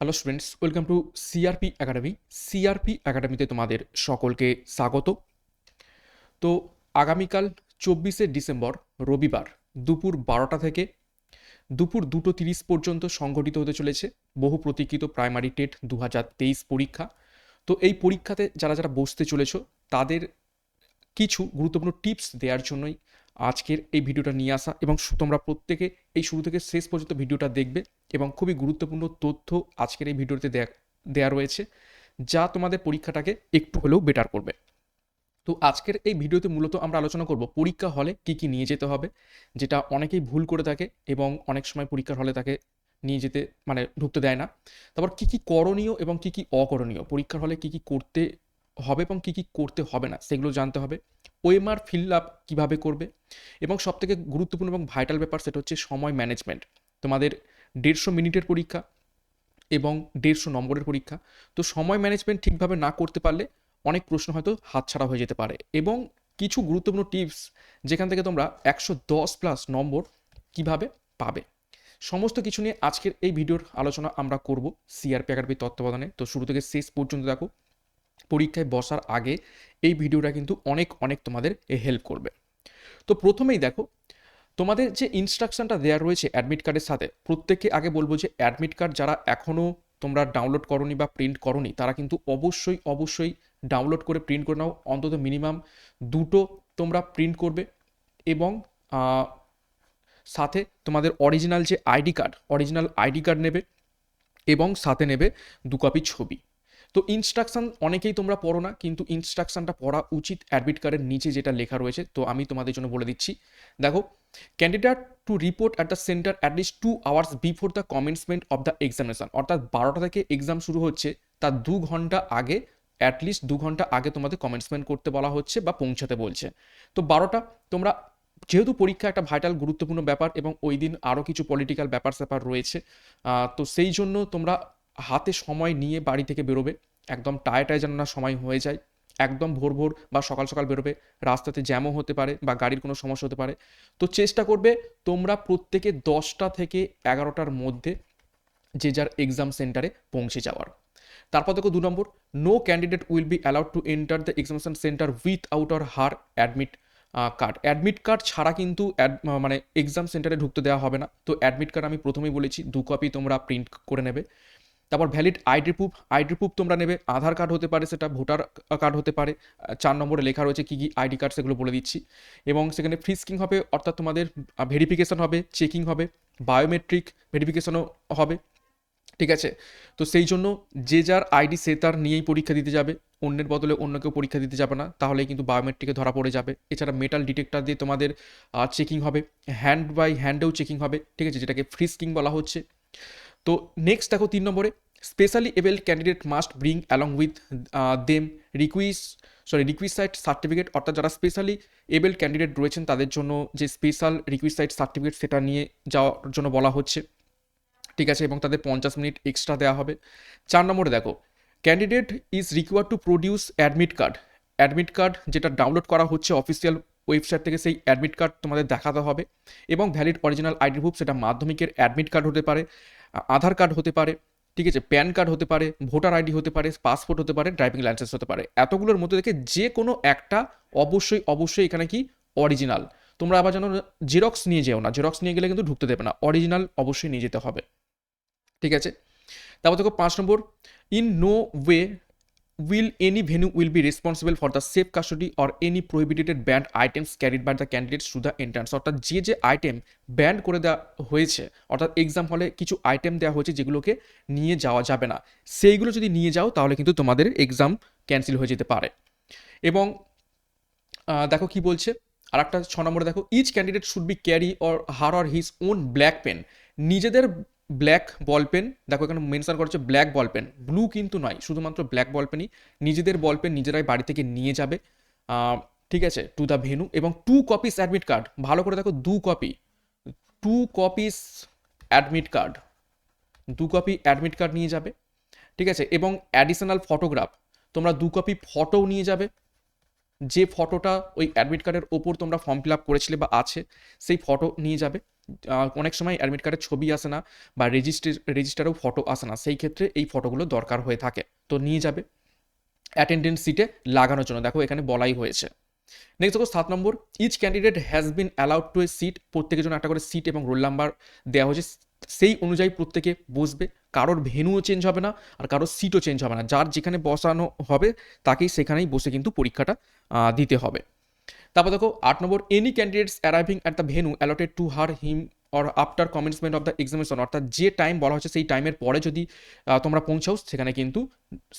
Hello students welcome to CRP academy CRP একাডেমিতে তোমাদের সকলকে স্বাগত। তো আগামীকাল চব্বিশে ডিসেম্বর, রবিবার দুপুর বারোটা থেকে দুপুর দুটো তিরিশ পর্যন্ত সংগঠিত হতে চলেছে। বহু প্রতীক্ষিত প্রাইমারি টেট দু হাজার তেইশ পরীক্ষা। তো এই পরীক্ষাতে যারা যারা বসতে চলেছ, তাদের কিছু গুরুত্বপূর্ণ টিপস দেওয়ার জন্যই আজকের এই ভিডিওটা নিয়ে আসা এবং তোমরা প্রত্যেকে এই শুরু থেকে শেষ পর্যন্ত ভিডিওটা দেখবে এবং খুবই গুরুত্বপূর্ণ তথ্য আজকের এই ভিডিওতে দেয়া রয়েছে যা তোমাদের পরীক্ষাটাকে একটু হলেও বেটার করবে। তো আজকের এই ভিডিওতে মূলত আমরা আলোচনা করব পরীক্ষা হলে কি কি নিয়ে যেতে হবে, যেটা অনেকেই ভুল করে থাকে এবং অনেক সময় পরীক্ষার হলে তাকে নিয়ে যেতে মানে ঢুকতে দেয় না। তারপর কি কি করণীয় এবং কি কি অকরণীয়, পরীক্ষার হলে কি কি করতে হবে এবং কী কী করতে হবে না, সেগুলো জানতে হবে। ওএমআর ফিল আপ কীভাবে করবে এবং সবথেকে গুরুত্বপূর্ণ এবং ভাইটাল ব্যাপার সেটা হচ্ছে সময় ম্যানেজমেন্ট তোমাদের দেড়শো মিনিটের পরীক্ষা এবং দেড়শো নম্বরের পরীক্ষা। তো সময় ম্যানেজমেন্ট ঠিকভাবে না করতে পারলে অনেক প্রশ্ন হয়তো হাতছাড়া হয়ে যেতে পারে এবং কিছু গুরুত্বপূর্ণ টিপস যেখান থেকে তোমরা একশো দশ প্লাস নম্বর কীভাবে পাবে। সমস্ত কিছু নিয়ে আজকের এই ভিডিওর আলোচনা আমরা করব সিআরপি একাডেমির তত্ত্বাবধানে। তো শুরু থেকে শেষ পর্যন্ত দেখো। পরীক্ষায় বসার আগে এই ভিডিওটা কিন্তু অনেক অনেক তোমাদের হেল্প করবে। তো প্রথমেই দেখো, তোমাদের যে ইনস্ট্রাকশনটা দেওয়া রয়েছে অ্যাডমিট কার্ডের সাথে, প্রত্যেককে আগে বলব যে অ্যাডমিট কার্ড যারা এখনও তোমরা ডাউনলোড করনি বা প্রিন্ট করনি, তারা কিন্তু অবশ্যই অবশ্যই ডাউনলোড করে প্রিন্ট করে নাও। অন্তত মিনিমাম দুটো তোমরা প্রিন্ট করবে এবং সাথে তোমাদের অরিজিনাল যে ID card original ID card নেবে এবং সাথে নেবে দু কপি ছবি। তো ইনস্ট্রাকশন অনেকেই তোমরা পড়ো না, কিন্তু ইনস্ট্রাকশনটা পড়া উচিত অ্যাডমিট কার্ডের নিচে যেটা লেখা রয়েছে, তো আমি তোমাদের জন্য বলে দিচ্ছি। দেখো candidate to report at the centre at least two hours before the commencement of the examination অর্থাৎ বারোটা থেকে এক্সাম শুরু হচ্ছে, তার দু ঘণ্টা আগে অ্যাটলিস্ট দু ঘণ্টা আগে তোমাদের কমেন্সমেন্ট করতে বলা হচ্ছে বা পৌঁছাতে বলছে। তো বারোটা, তোমরা যেহেতু পরীক্ষা একটা ভাইটাল গুরুত্বপূর্ণ ব্যাপার এবং ওই দিন আরও কিছু পলিটিক্যাল ব্যাপার স্যাপার রয়েছে তো সেই জন্য তোমরা হাতে সময় নিয়ে বাড়ি থেকে বেরোবে, একদম টায় টায় যেন না সময় হয়ে যায়, একদম ভোর ভোর বা সকাল সকাল বেরোবে, রাস্তাতে জ্যামও হতে পারে বা গাড়ির কোনো সমস্যা হতে পারে। তো চেষ্টা করবে তোমরা প্রত্যেকে দশটা থেকে এগারোটার মধ্যে যে যার এক্সাম সেন্টারে পৌঁছে যাওয়ার। তারপর দেখো দু নম্বর no candidate will be allowed to enter the examination centre without or her admit card admit card ছাড়া কিন্তু মানে এক্সাম সেন্টারে ঢুকতে দেওয়া হবে না। তো অ্যাডমিট কার্ড আমি প্রথমেই বলেছি, দু কপি তোমরা প্রিন্ট করে নেবে। তারপর valid ID proof ID proof তোমরা নেবে, আধার কার্ড হতে পারে সেটা ভোটার কার্ড হতে পারে চার নম্বরে লেখা রয়েছে কী কী আইডি কার্ড সেগুলো বলে দিচ্ছি। এবং সেখানে ফ্রিস্কিং হবে, অর্থাৎ তোমাদের ভেরিফিকেশন হবে চেকিং হবে বায়োমেট্রিক ভেরিফিকেশনও হবে, ঠিক আছে? তো সেই জন্য যে যার আইডি সে তার নিয়েই পরীক্ষা দিতে যাবে, অন্যের বদলে অন্য কেউ পরীক্ষা দিতে যাবে না তাহলে কিন্তু বায়োমেট্রিকে ধরা পড়ে যাবে। এছাড়া মেটাল ডিটেক্টর দিয়ে তোমাদের চেকিং হবে হ্যান্ড বাই হ্যান্ডেও চেকিং হবে, ঠিক আছে? যেটাকে ফ্রিস্কিং বলা হচ্ছে। তো নেক্সট দেখো তিন নম্বরে specially able candidate must bring along with them requisite sorry requisite certificate অর্থাৎ যারা স্পেশালি এবেল ক্যান্ডিডেট রয়েছেন তাদের জন্য যে স্পেশাল রিকুইসাইড সার্টিফিকেট সেটা নিয়ে যাওয়ার জন্য বলা হচ্ছে। ঠিক আছে, এবং তাদের পঞ্চাশ মিনিট এক্সট্রা দেওয়া হবে। চার নম্বরে দেখো candidate is require to produce admit card admit card যেটা ডাউনলোড করা হচ্ছে অফিসিয়াল ওয়েবসাইট থেকে সেই অ্যাডমিট কার্ড তোমাদের দেখাতে হবে, এবং ভ্যালিড অরিজিনাল আইডি প্রুফ সেটা মাধ্যমিকের অ্যাডমিট কার্ড হতে পারে। আধার কার্ড হতে পারে, ঠিক আছে, প্যান কার্ড হতে পারে, ভোটার আইডি হতে পারে, পাসপোর্ট হতে পারে, ড্রাইভিং লাইসেন্স হতে পারে। এতগুলোর মধ্যে থেকে যে কোনো একটা অবশ্যই অবশ্যই এখানে কি অরিজিনাল। তোমরা আবার যেন জেরক্স নিয়ে যেও না, জেরক্স নিয়ে গেলে কিন্তু ঢুকতে দেবে না, অরিজিনাল অবশ্যই নিয়ে যেতে হবে, ঠিক আছে? তারপর দেখো পাঁচ নম্বর in no way will any venue will be responsible for the safe custody or any prohibited banned items carried by the candidates to the entrance অর্থাৎ যে যে আইটেম ব্যান্ড করে দেওয়া হয়েছে, অর্থাৎ এক্সাম হলে কিছু আইটেম দেওয়া হয়েছে যেগুলোকে নিয়ে যাওয়া যাবে না, সেইগুলো যদি নিয়ে যাও তাহলে কিন্তু তোমাদের এক্সাম ক্যান্সেল হয়ে যেতে পারে। এবং দেখো কি বলছে? আর একটা ছ নম্বরে দেখো each candidate should be carry or her or his own black pen নিজেদের ব্ল্যাক বল পেন দেখো এখানে মেনশন করছে ব্ল্যাক বল পেন ব্লু কিন্তু নয়, শুধুমাত্র ব্ল্যাক বল পেনই নিজেদের বল পেন নিজেরাই বাড়ি থেকে নিয়ে যাবে। ঠিক আছে টু দ্য ভেনু এবং টু কপিস অ্যাডমিট কার্ড ভালো করে দেখো, দু copy two copies admit card দু কপি অ্যাডমিট কার্ড নিয়ে যাবে, ঠিক আছে, এবং অ্যাডিশনাল ফটোগ্রাফ তোমরা দু কপি ফটোও নিয়ে যাবে। যে ফটোটা ওই অ্যাডমিট কার্ডের ওপর তোমরা ফর্ম ফিল আপ করেছিলে বা আছে, সেই ফটো নিয়ে যাবে। অনেক সময় অ্যাডমিট কার্ডের ছবি আসে না বা রেজিস্ট্রে রেজিস্টারেও ফটো আসে না। সেই ক্ষেত্রে এই ফটোগুলো দরকার হয়ে থাকে। তো নিয়ে যাবে। অ্যাটেন্ডেন্স সিটে লাগানোর জন্য। দেখো এখানে বলাই হয়েছে। নেক্সট দেখো, সাত নম্বর each candidate has been allowed to a seat প্রত্যেকের জন্য একটা করে সিট এবং রোল নাম্বার দেওয়া হয়েছে। সেই অনুযায়ী প্রত্যেকে বসবে। কারোর ভেনুও চেঞ্জ হবে না আর কারোর সিটও চেঞ্জ হবে না। যার যেখানে বসানো হবে, তাকেই সেখানেই বসে কিন্তু পরীক্ষাটা দিতে হবে। তারপর দেখো, আট নম্বর any candidates arriving at the venue allotted to her him or after commencement of the examination অর্থাৎ যে টাইম বলা হচ্ছে সেই টাইমের পরে যদি তোমরা পৌঁছাও, সেখানে কিন্তু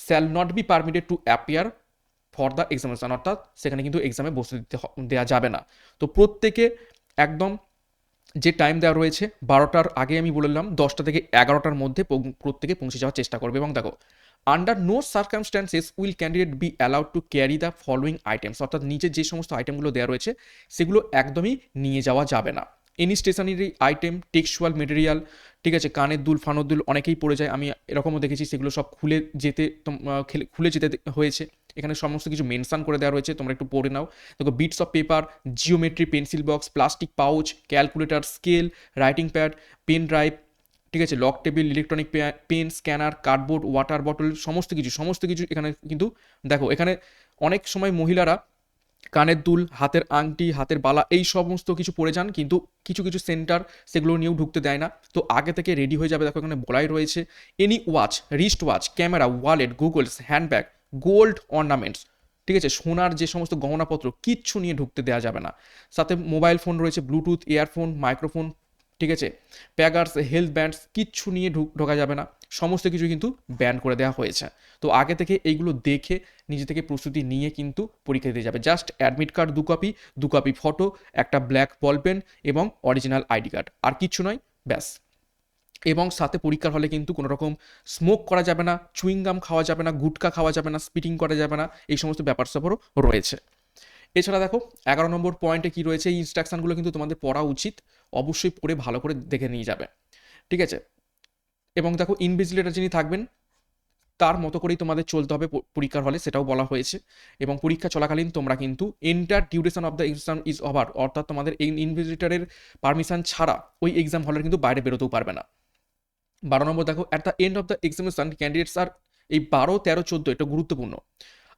shall not be permitted to appear for the examination অর্থাৎ সেখানে কিন্তু এক্সামে বসতে দিতে দেওয়া যাবে না। তো প্রত্যেকে একদম যে টাইম দেওয়া রয়েছে, বারোটার আগে আমি বললাম দশটা থেকে এগারোটার মধ্যে প্রত্যেকে পৌঁছে যাওয়ার চেষ্টা করবে। এবং দেখো under no circumstances will candidate be allowed to carry the following items অর্থাৎ নিচে যে সমস্ত আইটেমগুলো দেওয়া রয়েছে, সেগুলো একদমই নিয়ে যাওয়া যাবে না। Any stationery item textual material ঠিক আছে, কানের দুল, ফানোর দুল অনেকেই পড়ে যায়, আমি এরকমও দেখেছি, সেগুলো সব খুলে যেতে খুলে যেতে হয়েছে। এখানে সমস্ত কিছু মেনশান করে দেওয়া রয়েছে, তোমরা একটু পড়ে নাও। দেখো bits of paper geometry pencil box plastic pouch calculator scale writing pad pen drive ঠিক আছে log table electronic pen scanner cardboard water bottle সমস্ত কিছু সমস্ত কিছু এখানে কিন্তু দেখো, এখানে অনেক সময় মহিলারা কানের দুল, হাতের আংটি, হাতের বালা, এই সমস্ত কিছু পরে যান, কিন্তু কিছু কিছু সেন্টার সেগুলো নিয়েও ঢুকতে দেয় না। তো আগে থেকে রেডি হয়ে যাবে, দেখো এখানে বলাই রয়েছে। Any watch wrist watch camera wallet goggles handbag gold ornaments, ঠিক আছে? সোনার যে সমস্ত গহনাপত্র, কিচ্ছু নিয়ে ঢুকতে দেওয়া যাবে না। সাথে মোবাইল ফোন রয়েছে, ব্লুটুথ, ইয়ারফোন, মাইক্রোফোন, ঠিক আছে? প্যাগার্স, হেলথ ব্যান্ডস, কিচ্ছু নিয়ে ঢুক যাবে না। সমস্ত কিছু কিন্তু ব্যান করে দেওয়া হয়েছে। তো আগে থেকে এইগুলো দেখে, নিজে থেকে প্রস্তুতি নিয়ে কিন্তু পরীক্ষা দিতে যাবে। জাস্ট অ্যাডমিট কার্ড দু কপি দু কপি ফটো, একটা ব্ল্যাক বল পেন এবং অরিজিনাল আইডি কার্ড। আর কিচ্ছু নয়, ব্যাস। এবং সাথে পরীক্ষার হলে কিন্তু কোনো রকম স্মোক করা যাবে না চুইংগাম খাওয়া যাবে না, গুটকা খাওয়া যাবে না স্পিটিং করা যাবে না, এই সমস্ত ব্যাপার স্যাপারও রয়েছে। এছাড়া দেখো, এগারো নম্বর পয়েন্টে কি রয়েছে? এই ইনস্ট্রাকশনগুলো কিন্তু তোমাদের পড়া উচিত, অবশ্যই পড়ে ভালো করে দেখে নিয়ে যাবে। ঠিক আছে? এবং দেখো ইনভিজিলেটার যিনি থাকবেন, তার মতো করেই তোমাদের চলতে হবে পরীক্ষার হলে, সেটাও বলা হয়েছে। এবং পরীক্ষা চলাকালীন তোমরা কিন্তু entire duration of the exam is over অর্থাৎ তোমাদের এই ইনভিজিলেটারের পারমিশন ছাড়া ওই এক্সাম হলের কিন্তু বাইরে বেরোতেও পারবে না। বারো নম্বর দেখো at the end of the examination candidates are এই বারো, তেরো, চোদ্দ, এটা গুরুত্বপূর্ণ।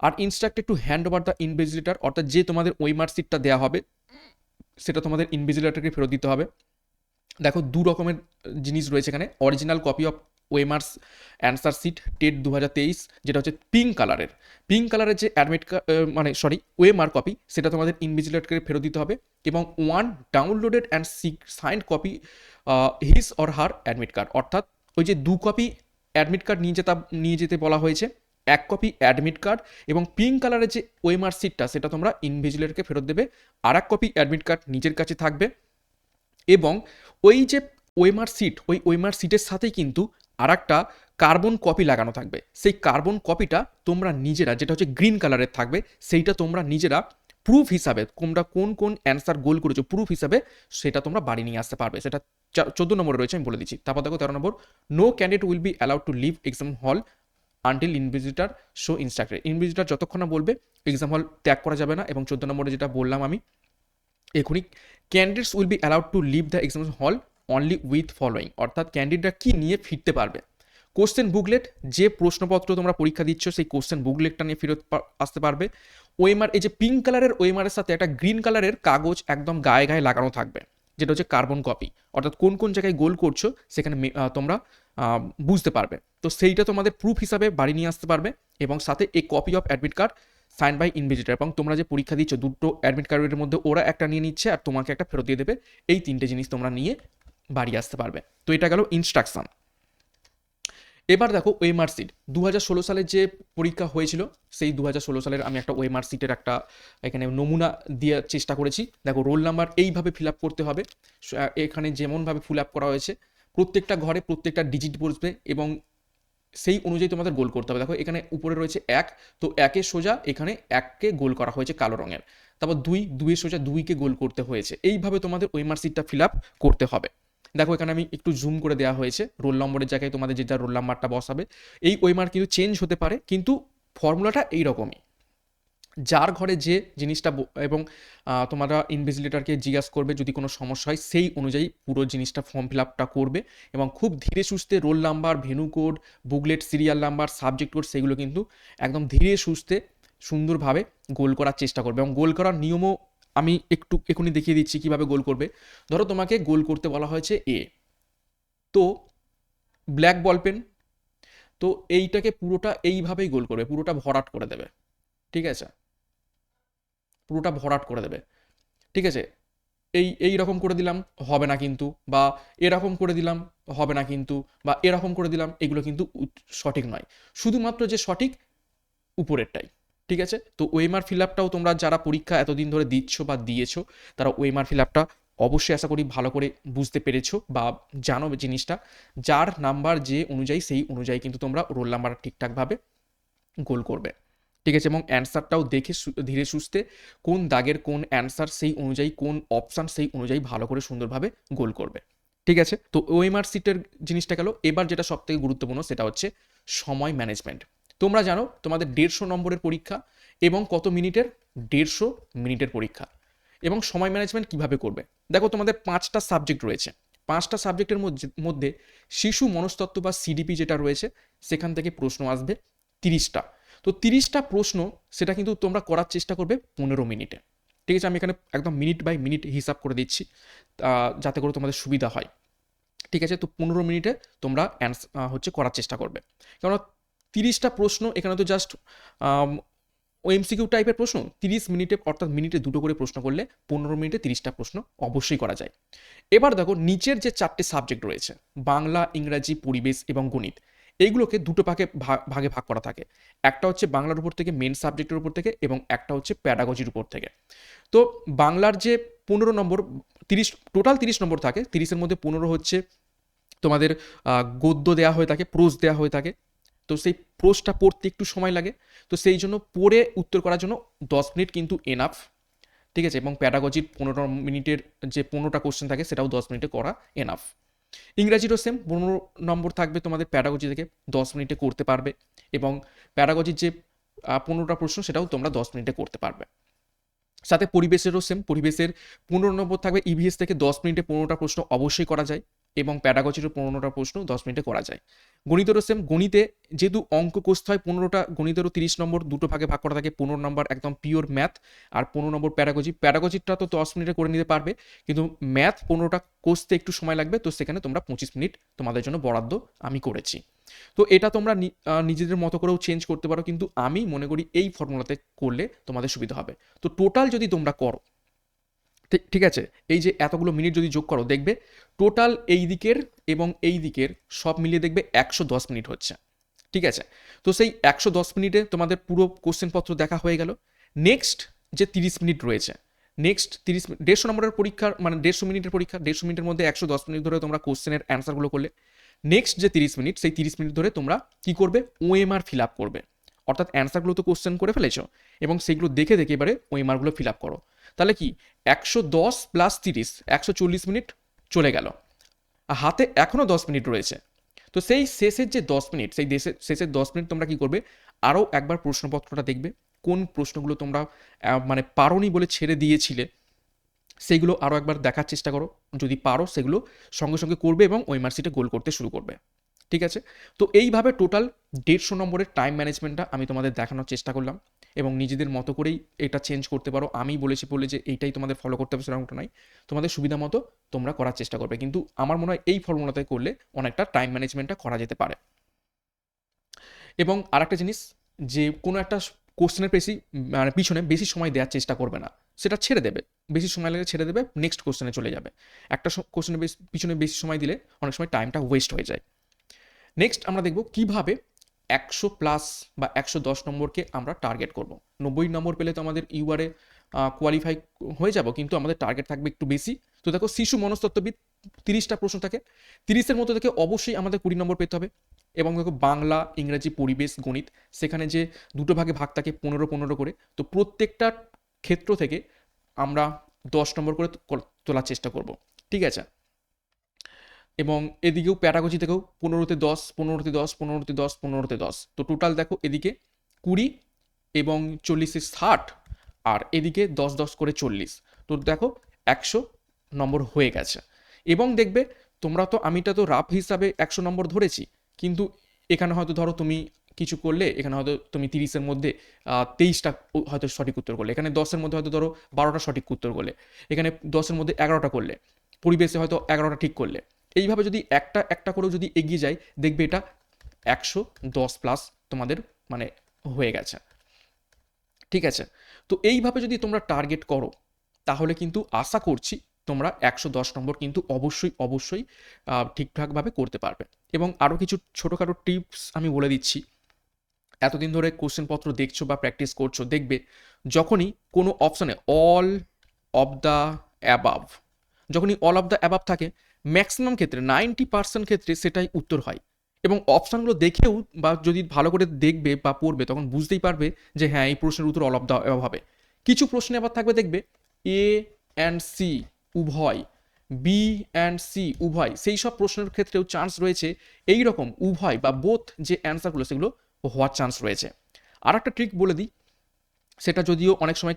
Are instructed to hand over the invigilator অর্থাৎ যে তোমাদের ওই মার্কশিটটা দেওয়া হবে, সেটা তোমাদের ইনভিজিলেটারকে ফেরত দিতে হবে। দেখো, দু রকমের জিনিস রয়েছে এখানে original copy of OMR's answer sheet TET দু হাজার তেইশ, যেটা হচ্ছে পিঙ্ক কালারের। পিঙ্ক কালারের যে অ্যাডমিট মানে সরি, ওয়েমার কপি, সেটা তোমাদের ইনভিজিলেটরকে ফেরত দিতে হবে এবং one downloaded and see signed copy his or her admit card. অর্থাৎ ওই যে দু কপি অ্যাডমিট কার্ড নিয়ে যেতে নিয়ে যেতে বলা হয়েছে, এক কপি অ্যাডমিট কার্ড এবং পিঙ্ক কালারের যে ওয়েমার সিটটা, সেটা তোমরা ইনভিজিলেটরকে ফেরত দেবে। আর এক কপি অ্যাডমিট কার্ড নিজের কাছে থাকবে এবং ওই যে ওয়েমার সিট, ওই ওয়েমার সিটের সাথেই কিন্তু আর একটা কার্বন কপি লাগানো থাকবে। সেই কার্বন কপিটা তোমরা নিজেরা, যেটা হচ্ছে গ্রিন কালারের থাকবে, সেইটা তোমরা নিজেরা প্রুফ হিসাবে তোমরা কোন কোন অ্যান্সার গোল করেছ প্রুফ হিসাবে সেটা তোমরা বাড়ি নিয়ে আসতে পারবে। সেটা চোদ্দ নম্বরে রয়েছে, আমি বলে দিচ্ছি। তারপর দেখো তেরো number no candidate will be allowed to leave exam hall until invigilator so instructor invigilator যতক্ষণ না বলবে এক্সাম হল ত্যাগ করা যাবে না। এবং চোদ্দ নম্বরে যেটা বললাম আমি, এখনই candidates will be allowed to leave the examination hall only with following অর্থাৎ ক্যান্ডিডেটরা কি নিয়ে ফিরতে পারবে? কোশ্চেন বুকলেট যে প্রশ্নপত্র তোমরা পরীক্ষা দিচ্ছ, সেই কোশ্চেন বুকলেটটা নিয়ে ফেরত আসতে পারবে। ওয়েমার এই যে পিঙ্ক কালারের ওয়েমারের সাথে একটা গ্রিন কালারের কাগজ একদম গায়ে গায়ে লাগানো থাকবে, যেটা হচ্ছে কার্বন কপি অর্থাৎ কোন কোন জায়গায় গোল করছ, সেখানে তোমরা বুঝতে পারবে। তো সেইটা তোমাদের প্রুফ হিসাবে বাড়ি নিয়ে আসতে পারবে এবং সাথে এই copy of admit card sign by invigilator এবং তোমরা যে পরীক্ষা দিচ্ছ, দুটো অ্যাডমিট কার্ডের মধ্যে ওরা একটা নিয়ে নিচ্ছে আর তোমাকে একটা ফেরত দিয়ে দেবে। এই তিনটে জিনিস তোমরা নিয়ে বাড়ি আসতে পারবে। তো এটা গেল ইনস্ট্রাকশন এবার দেখো ওয়েমার সিট দু হাজার ষোলো সালের যে পরীক্ষা হয়েছিল, সেই দু হাজার ষোলো সালের আমি একটা ওয়েমার সিটের একটা এখানে নমুনা দেওয়ার চেষ্টা করেছি। দেখো রোল নাম্বার এইভাবে ফিল আপ করতে হবে। এখানে যেমনভাবে ফিল আপ করা হয়েছে, প্রত্যেকটা ঘরে প্রত্যেকটা ডিজিট বসবে এবং সেই অনুযায়ী তোমাদের গোল করতে হবে। দেখো এখানে উপরে রয়েছে এক, তো একের সোজা এখানে এককে গোল করা হয়েছে কালো রঙের। তারপর দুই দুইয়ের সোজা দুইকে গোল করতে হয়েছে। এইভাবে তোমাদের ওয়েমার সিটটা ফিল আপ করতে হবে। দেখো, এখানে আমি একটু জুম করে দেওয়া হয়েছে। রোল নম্বরের জায়গায় তোমাদের যেটা রোল নাম্বারটা বসাবে, এই ওয়েমার কিন্তু চেঞ্জ হতে পারে, কিন্তু ফর্মুলাটা এইরকমই। যার ঘরে যে জিনিসটা এবং তোমরা ইনভিজিলেটরকে জিজ্ঞাসা করবে, যদি কোনো সমস্যা হয়, সেই অনুযায়ী পুরো জিনিসটা ফর্ম ফিল আপটা করবে এবং খুব ধীরে সুস্থে roll number venue code booklet serial number subject code সেগুলো কিন্তু একদম ধীরে সুস্থে, সুন্দরভাবে গোল করার চেষ্টা করবে এবং গোল করার নিয়মও আমি একটু এখনই দেখিয়ে দিচ্ছি কীভাবে গোল করবে। ধরো তোমাকে গোল করতে বলা হয়েছে এ তো ব্ল্যাক বল পেন তো এইটাকে পুরোটা এইভাবেই গোল করবে, পুরোটা ভরাট করে দেবে। ঠিক আছে? পুরোটা ভরাট করে দেবে। ঠিক আছে? এই এই রকম করে দিলাম, হবে না কিন্তু, বা এরকম করে দিলাম, হবে না কিন্তু, বা এরকম করে দিলাম, এগুলো কিন্তু সঠিক নয়। শুধুমাত্র যে সঠিক, উপরেরটাই। ঠিক আছে? তো ওয়েমার ফিল আপটাও তোমরা যারা পরীক্ষা এতদিন ধরে দিচ্ছ বা দিয়েছ, তারা ওয়েমার ফিল আপটা অবশ্যই আশা করি ভালো করে বুঝতে পেরেছ বা জানো জিনিসটা। যার নাম্বার যে অনুযায়ী, সেই অনুযায়ী কিন্তু তোমরা রোল নাম্বার ঠিকঠাকভাবে গোল করবে। ঠিক আছে? এবং অ্যান্সারটাও দেখে ধীরে সুস্থে কোন দাগের কোন অ্যান্সার সেই অনুযায়ী, কোন অপশান সেই অনুযায়ী ভালো করে সুন্দরভাবে গোল করবে। ঠিক আছে? তো ওএমআর সিটের জিনিসটা গেল। এবার যেটা সবথেকে গুরুত্বপূর্ণ সেটা হচ্ছে সময় ম্যানেজমেন্ট। তোমরা জানো তোমাদের দেড়শো নম্বরের পরীক্ষা এবং কত মিনিটের? দেড়শো মিনিটের পরীক্ষা। এবং সময় ম্যানেজমেন্ট কীভাবে করবে? দেখো তোমাদের পাঁচটা সাবজেক্ট রয়েছে। পাঁচটা সাবজেক্টের মধ্যে শিশু মনস্তত্ত্ব বা সিডিপি যেটা রয়েছে, সেখান থেকে প্রশ্ন আসবে তিরিশটা। তো তিরিশটা প্রশ্ন, সেটা কিন্তু তোমরা করার চেষ্টা করবে পনেরো মিনিটে। ঠিক আছে, আমি এখানে একদম মিনিট বাই মিনিট হিসাব করে দিচ্ছি যাতে করে তোমাদের সুবিধা হয়। ঠিক আছে, তো পনেরো মিনিটে তোমরা অ্যান্স হচ্ছে করার চেষ্টা করবে। কেননা তিরিশটা প্রশ্ন, এখানে তো জাস্ট এমসিকিউ টাইপের প্রশ্ন, তিরিশ মিনিটে, অর্থাৎ মিনিটে দুটো করে প্রশ্ন করলে পনেরো মিনিটে তিরিশটা প্রশ্ন অবশ্যই করা যায়। এবার দেখো, নিচের যে চারটে সাবজেক্ট রয়েছে, বাংলা, ইংরাজি, পরিবেশ এবং গণিত, এইগুলোকে দুটো ভাগে ভাগে ভাগ করা থাকে। একটা হচ্ছে বাংলার উপর থেকে মেন সাবজেক্টের উপর থেকে এবং একটা হচ্ছে প্যাডাগজির উপর থেকে। তো বাংলার যে পনেরো নম্বর, তিরিশ টোটাল তিরিশ নম্বর থাকে, তিরিশের মধ্যে পনেরো হচ্ছে তোমাদের গদ্য দেওয়া হয়ে থাকে প্রোজ দেওয়া হয়ে থাকে। তো সেই প্রোজটা পড়তে একটু সময় লাগে। তো সেই জন্য পড়ে উত্তর করার জন্য দশ মিনিট কিন্তু এনাফ ঠিক আছে? এবং প্যাডাগজির পনেরো মিনিটের যে পনেরোটা কোশ্চেন থাকে, সেটাও দশ মিনিটে করা এনাফ ইংরাজিরও সেম পনেরো নম্বর থাকবে তোমাদের প্যাডাগজি থেকে, দশ মিনিটে করতে পারবে। এবং প্যাডাগজির যে পনেরোটা প্রশ্ন, সেটাও তোমরা দশ মিনিটে করতে পারবে। সাথে পরিবেশেরও সেম পরিবেশের পনেরো নম্বর থাকবে ইভিএস থেকে দশ মিনিটে পনেরোটা প্রশ্ন অবশ্যই করা যায়। এবং প্যাডাগজিরও পনেরোটা প্রশ্ন দশ মিনিটে করা যায়। গণিতেরও সেম গণিতে যেহেতু অঙ্ক কষতে হয় পনেরোটা, গণিতেরও তিরিশ নম্বর, দুটো ভাগে ভাগ করা থাকে, পনেরো নম্বর একদম পিওর ম্যাথ আর পনেরো নম্বর প্যাডাগজি প্যাডাগজিটা তো দশ মিনিটে করে নিতে পারবে, কিন্তু ম্যাথ পনেরোটা কষতে একটু সময় লাগবে, তো সেখানে তোমরা পঁচিশ মিনিট তোমাদের জন্য বরাদ্দ আমি করেছি। তো এটা তোমরা নিজেদের মতো করেও চেঞ্জ করতে পারো, কিন্তু আমি মনে করি এই ফর্মুলাতে করলে তোমাদের সুবিধা হবে। তো টোটাল যদি তোমরা করো, ঠিক আছে? এই যে এতগুলো মিনিট যদি যোগ করো, দেখবে টোটাল এই দিকের এবং এই দিকের সব মিলিয়ে দেখবে একশো দশ মিনিট হচ্ছে। ঠিক আছে? তো সেই একশো দশ মিনিটে তোমাদের পুরো কোশ্চেনপত্র দেখা হয়ে গেল। নেক্সট যে তিরিশ মিনিট রয়েছে নেক্সট তিরিশ মিনিট দেড়শো নম্বরের পরীক্ষার মানে দেড়শো মিনিটের পরীক্ষা, দেড়শো মিনিটের মধ্যে একশো দশ মিনিট ধরে তোমরা কোশ্চেনের অ্যান্সারগুলো করলে। নেক্সট যে তিরিশ মিনিট, সেই তিরিশ মিনিট ধরে তোমরা কি করবে? ওএমআর ফিল আপ করবে। অর্থাৎ অ্যান্সারগুলো তো কোশ্চেন করে ফেলেছো এবং সেইগুলো দেখে দেখে এবারে ওএমআরগুলো ফিল আপ করো। তাহলে কি? একশো দশ প্লাস তিরিশ, একশো চল্লিশ মিনিট চলে গেল। আর হাতে এখনও দশ মিনিট রয়েছে। তো সেই শেষের যে দশ মিনিট, সেই দেশের শেষের দশ মিনিট তোমরা কি করবে? আরও একবার প্রশ্নপত্রটা দেখবে। কোন প্রশ্নগুলো তোমরা মানে পারোনি বলে ছেড়ে দিয়েছিলে সেইগুলো আরও একবার দেখার চেষ্টা করো। যদি পারো, সেগুলো সঙ্গে সঙ্গে করবে এবং ওই মার্কশিটে গোল করতে শুরু করবে। ঠিক আছে? তো এইভাবে টোটাল দেড়শো নম্বরের টাইম ম্যানেজমেন্টটা আমি তোমাদের দেখানোর চেষ্টা করলাম এবং নিজেদের মতো করেই এটা চেঞ্জ করতে পারো। আমি বলেছি বলে যে এইটাই তোমাদের ফলো করতে হবে, সেরকমটা নয়। তোমাদের সুবিধা মতো তোমরা করার চেষ্টা করবে। কিন্তু আমার মনে হয় এই ফর্মুলাতে করলে অনেকটা টাইম ম্যানেজমেন্টটা করা যেতে পারে। এবং আরেকটা জিনিস, যে কোনো একটা কোশ্চেনের বেশি মানে পিছনে বেশি সময় দেওয়ার চেষ্টা করবে না। সেটা ছেড়ে দেবে। বেশি সময় লাগে ছেড়ে দেবে নেক্সট কোশ্চেনে চলে যাবে। একটা কোশ্চেনের পিছনে বেশি সময় দিলে অনেক সময় টাইমটা ওয়েস্ট হয়ে যায়। নেক্সট আমরা দেখব কীভাবে একশো প্লাস বা একশো দশ নম্বরকে আমরা টার্গেট করব। নব্বই নম্বর পেলে তো আমাদের ইউআরে কোয়ালিফাই হয়ে যাব, কিন্তু আমাদের টার্গেট থাকবে একটু বেশি। তো দেখো, শিশু মনস্তত্ত্ববিদ, তিরিশটা প্রশ্ন থাকে। তিরিশের মধ্যে থেকে অবশ্যই আমাদের কুড়ি নম্বর পেতে হবে। এবং দেখো, বাংলা, ইংরাজি, পরিবেশ, গণিত, সেখানে যে দুটো ভাগে ভাগ থাকে পনেরো পনেরো করে, তো প্রত্যেকটা ক্ষেত্র থেকে আমরা দশ নম্বর করে তোলার চেষ্টা করব। ঠিক আছে? এবং এদিকেও প্যাটাগজি থেকেও পনেরোতে দশ পনেরোতে দশ পনেরোতে দশ পনেরোতে দশ। তো টোটাল দেখো এদিকে কুড়ি এবং চল্লিশে ষাট আর এদিকে দশ দশ করে চল্লিশ। তো দেখো একশো নম্বর হয়ে গেছে। এবং দেখবে তোমরা তো, আমিটা তো রাফ হিসাবে একশো নম্বর ধরেছি, কিন্তু এখানে হয়তো ধরো তুমি কিছু করলে, এখানে হয়তো তুমি তিরিশের মধ্যে তেইশটা হয়তো সঠিক উত্তর করলে। এখানে দশের মধ্যে হয়তো ধরো বারোটা সঠিক উত্তর করলে। এখানে দশের মধ্যে এগারোটা করলে। পরিবেশে হয়তো এগারোটা ঠিক করলে। এইভাবে যদি একটা একটা করেও যদি এগিয়ে যায়, দেখবে এটা একশো দশ প্লাস তোমাদের মানে হয়ে গেছে। ঠিক আছে? তো এইভাবে যদি তোমরা টার্গেট করো, তাহলে কিন্তু আশা করছি তোমরা একশো দশ নম্বর কিন্তু অবশ্যই অবশ্যই ঠিকঠাকভাবে করতে পারবে। এবং আরও কিছু ছোটোখাটো টিপস আমি বলে দিচ্ছি। এতদিন ধরে কোশ্চেন পত্র দেখছ বা প্র্যাকটিস করছ, দেখবে যখনই কোনো অপশানে অল অফ দ্য অ্যাবাভ যখনই অল অফ দ্য অ্যাবাভ থাকে ম্যাক্সিমাম ক্ষেত্রে নাইনটি পার্সেন্ট ক্ষেত্রে সেটাই উত্তর হয়। এবং অপশানগুলো দেখেও বা যদি ভালো করে দেখবে বা পড়বে, তখন বুঝতেই পারবে যে হ্যাঁ এই প্রশ্নের উত্তর অলপ দ্য হবে। কিছু প্রশ্নে আবার থাকবে দেখবে এ অ্যান্ড সি উভয় বি অ্যান্ড সি উভয়, সেই সব প্রশ্নের ক্ষেত্রেও চান্স রয়েছে। এই রকম উভয় বা বোথ যে অ্যান্সারগুলো সেগুলো হওয়ার চান্স রয়েছে। আর একটা ট্রিক বলে দিই সেটা যদিও অনেক সময়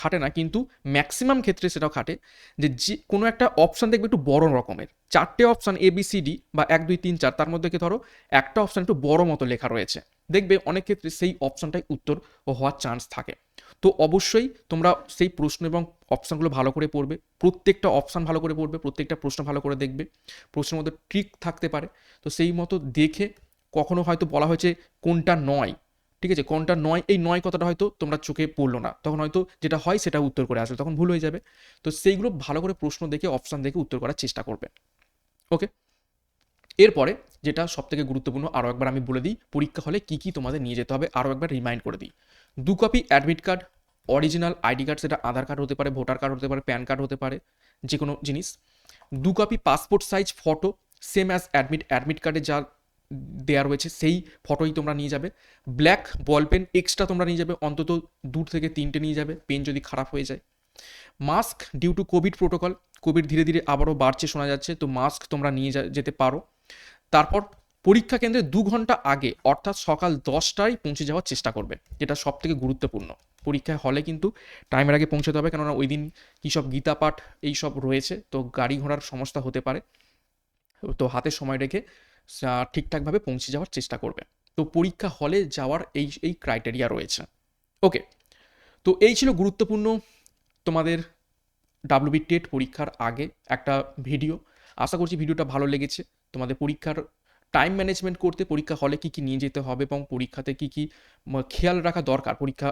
খাটে না, কিন্তু ম্যাক্সিমাম ক্ষেত্রে সেটাও খাটে যে যে কোনো একটা অপশান দেখবে একটু বড় রকমের। চারটে option A B C D বা এক, দুই, তিন, চার, তার মধ্যে কি ধরো একটা অপশান একটু বড় মতো লেখা রয়েছে। দেখবে অনেক ক্ষেত্রে সেই অপশানটাই উত্তর হওয়ার চান্স থাকে। তো অবশ্যই তোমরা সেই প্রশ্ন এবং অপশানগুলো ভালো করে পড়বে, প্রত্যেকটা অপশান ভালো করে পড়বে, প্রত্যেকটা প্রশ্ন ভালো করে দেখবে, প্রশ্নের মধ্যে ট্রিক থাকতে পারে। তো সেই মতো দেখে কখনো হয়তো বলা হয়েছে কোনটা নয়। ঠিক আছে? কোনটা নয়, এই নয় কথাটা হয়তো তোমরা চোখে পড়ল না। তখন হয়তো যেটা হয় সেটা উত্তর করে আসবে তখন ভুল হয়ে যাবে। তো সেইগুলো ভালো করে প্রশ্ন দেখে অপশান দেখে উত্তর করার চেষ্টা করবে। ওকে এরপরে যেটা সব থেকে গুরুত্বপূর্ণ আরও একবার আমি বলে দিই, পরীক্ষা হলে কী কী তোমাদের নিয়ে যেতে হবে আরও একবার রিমাইন্ড করে দিই। দু copy admit card original ID card সেটা আধার কার্ড হতে পারে ভোটার কার্ড হতে পারে প্যান কার্ড হতে পারে যে কোনো জিনিস। দু copy passport size photo same as admit admit কার্ডে যা দেওয়া রয়েছে, সেই ফটোই তোমরা নিয়ে যাবে। ব্ল্যাক বল পেন এক্সট্রা তোমরা নিয়ে যাবে, অন্তত দূর থেকে তিনটে নিয়ে যাবে পেন যদি খারাপ হয়ে যায়। Mask due to COVID protocol COVID ধীরে ধীরে আবারও বাড়ছে শোনা যাচ্ছে, তো মাস্ক তোমরা নিয়ে যেতে পারো। তারপর পরীক্ষা কেন্দ্রে দু ঘণ্টা আগে, অর্থাৎ সকাল দশটায় পৌঁছে যাওয়ার চেষ্টা করবে, যেটা সব থেকে গুরুত্বপূর্ণ। পরীক্ষায় হলে কিন্তু টাইমের আগে পৌঁছাতে হবে, কেননা ওই দিন কী সব গীতা পাঠ এইসব রয়েছে, তো গাড়ি ঘোড়ার সমস্যা হতে পারে। তো হাতে সময় রেখে ঠিকঠাকভাবে পৌঁছে যাওয়ার চেষ্টা করবে তো পরীক্ষা হলে যাওয়ার এই এই ক্রাইটেরিয়া রয়েছে। ওকে তো এই ছিল গুরুত্বপূর্ণ তোমাদের ডাব্লিউবি টেট পরীক্ষার আগে একটা ভিডিও আশা করছি ভিডিওটা ভালো লেগেছে। তোমাদের পরীক্ষার টাইম ম্যানেজমেন্ট করতে পরীক্ষা হলে কী কী নিয়ে যেতে হবে এবং পরীক্ষাতে কী কী খেয়াল রাখা দরকার পরীক্ষা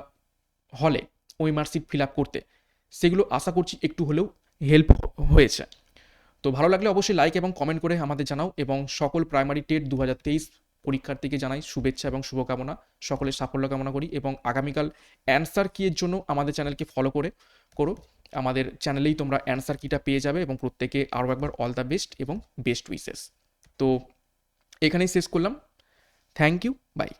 হলে, ওই মার্কশিট ফিল আপ করতে। সেগুলো আশা করছি একটু হলেও হেল্প হয়েছে। তো ভালো লাগলে অবশ্যই লাইক এবং কমেন্ট করে আমাদের জানাও এবং সকল প্রাইমারি টেট দু হাজার তেইশ পরীক্ষার্থীকে জানাই শুভেচ্ছা এবং শুভকামনা। সকলের সাফল্য কামনা করি এবং আগামীকাল অ্যান্সার কিয়ের জন্য আমাদের চ্যানেলকে ফলো করে, করো। আমাদের চ্যানেলেই তোমরা অ্যান্সার কিটা পেয়ে যাবে এবং প্রত্যেকে আরও একবার অল দ্য বেস্ট এবং বেস্ট উইসেস তো এখানেই শেষ করলাম। Thank you by